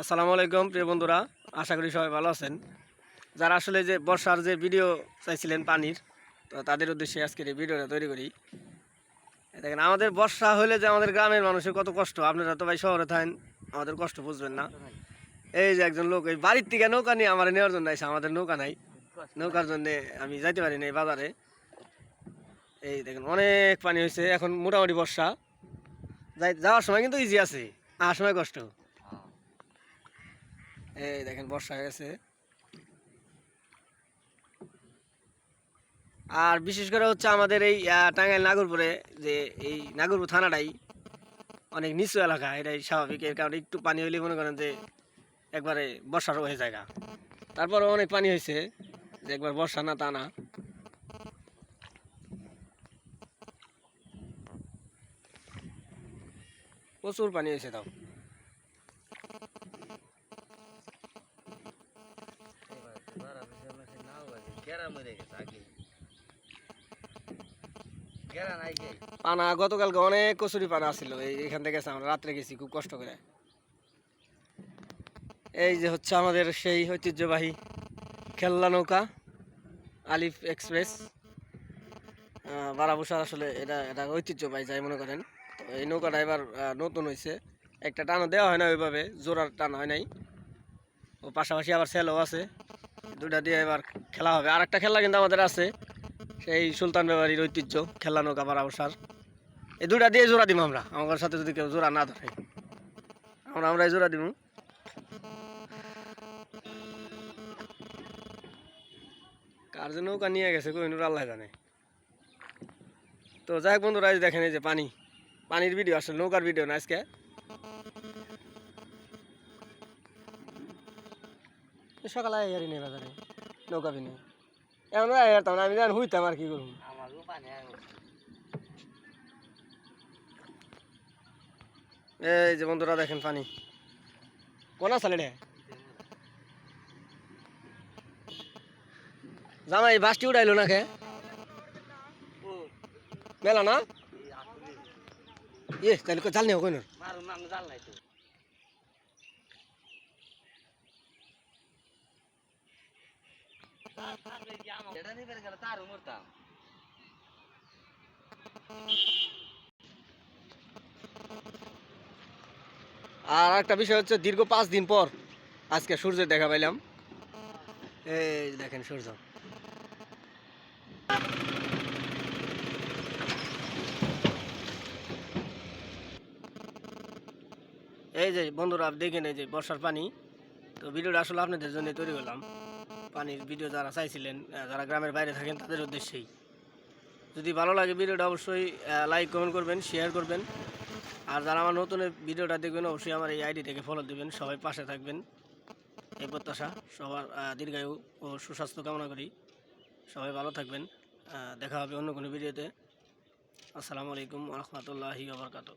আসসালামু আলাইকুম, প্রিয় বন্ধুরা। আশা করি সবাই ভালো আছেন। যারা আসলে যে বর্ষার যে ভিডিও চাইছিলেন পানির, তো তাদের উদ্দেশ্যে আজকের এই ভিডিওটা তৈরি করি। দেখেন, আমাদের বর্ষা হলে যে আমাদের গ্রামের মানুষের কত কষ্ট। আপনারা তো ভাই শহরে থাকেন, আমাদের কষ্ট বুঝবেন না। এই যে একজন লোক, এই বাড়ির থেকে নৌকা নিয়ে আমার নেওয়ার জন্য এসে আমাদের নৌকা নাই। নৌকার জন্যে আমি যাইতে পারি না এই বাজারে। এই দেখেন, অনেক পানি হয়েছে এখন মোটামুটি বর্ষা। যাই, যাওয়ার সময় কিন্তু ইজি আছে, আসার সময় কষ্ট। এই দেখেন, বর্ষা হয়ে গেছে। আর বিশেষ করে হচ্ছে আমাদের এই টাঙ্গাইল নাগরপুরে যে এই নাগরপুর থানাটাই অনেক নিচু এলাকা, এটাই স্বাভাবিক। এর কারণে একটু পানি হইলে মনে করেন যে একবারে বর্ষার হয়ে জায়গা। তারপরে অনেক পানি হয়েছে যে একবার বর্ষা না তা না। প্রচুর পানি হয়েছে তাও। পানা গতকালকে অনেক কচুরি পানা ছিল এই এখান থেকে আমরা, রাত্রে গেছি, খুব কষ্ট করে। এই যে হচ্ছে আমাদের সেই ঐতিহ্যবাহী খেলনা নৌকা, আলিফ এক্সপ্রেস। বারাবসার আসলে এটা এটা ঐতিহ্যবাহী যাই মনে করেন। তো এই নৌকাটা এবার নতুন হয়েছে একটা টানো দেওয়া হয় না ওইভাবে, জোড়ার টান হয় নাই। ও পাশাপাশি আবার সেলও আছে। দুইটা দিয়ে এবার খেলা হবে। আর একটা খেলা কিন্তু আমাদের আছে, সেই সুলতান ব্যাপারীর ঐতিহ্য, খেলা নৌকা বারাবসার এই দুইটা দিয়ে জোড়া দিব আমরা। আমার সাথে যদি কেউ জোড়া না ধরে, আমরা আমরা জোড়া দিব কার যে নৌকা নিয়ে গেছে কোহিনুর আল্লাহ জানে। তো যাই হোক বন্ধুরা দেখেন এই যে পানি। পানির ভিডিও, আসলে নৌকার ভিডিও না আজকে। সকালে আইয়ারি নেই বাজারে নৌকা বিনে। এমন আইয়ারতাম না আমি জানি হুইতাম আর কি করুন এই যে বন্ধুরা দেখেন পানি। কোন সালে রে? জামাই বাসটি উড়াইলো না খে মেলা না? ইয়ে তাহলে কই জাল নেই কই আর একটা বিষয় হচ্ছে, দীর্ঘ পাঁচ দিন পর আজকে সূর্যের দেখা পাইলাম। এই দেখেন সূর্য। এই যে বন্ধুরা দেখেন এই যে বর্ষার পানি। তো ভিডিওটা আসলে আপনাদের জন্য তৈরি করলাম। পানির ভিডিও যারা চাইছিলেন যারা গ্রামের বাইরে থাকেন, তাদের উদ্দেশ্যেই। যদি ভালো লাগে ভিডিওটা, অবশ্যই লাইক কমেন্ট করবেন শেয়ার করবেন। আর যারা আমার নতুন ভিডিওটা দেখবেন, অবশ্যই আমার এই আইডি থেকে ফলো দিবেন। সবাই পাশে থাকবেন। এই প্রত্যাশা, সবার দীর্ঘায়ু ও সুস্বাস্থ্য কামনা করি। সবাই ভালো থাকবেন। দেখা হবে অন্য কোনো ভিডিওতে। আসসালামু আলাইকুম রহমতুল্লাহি আবরকাত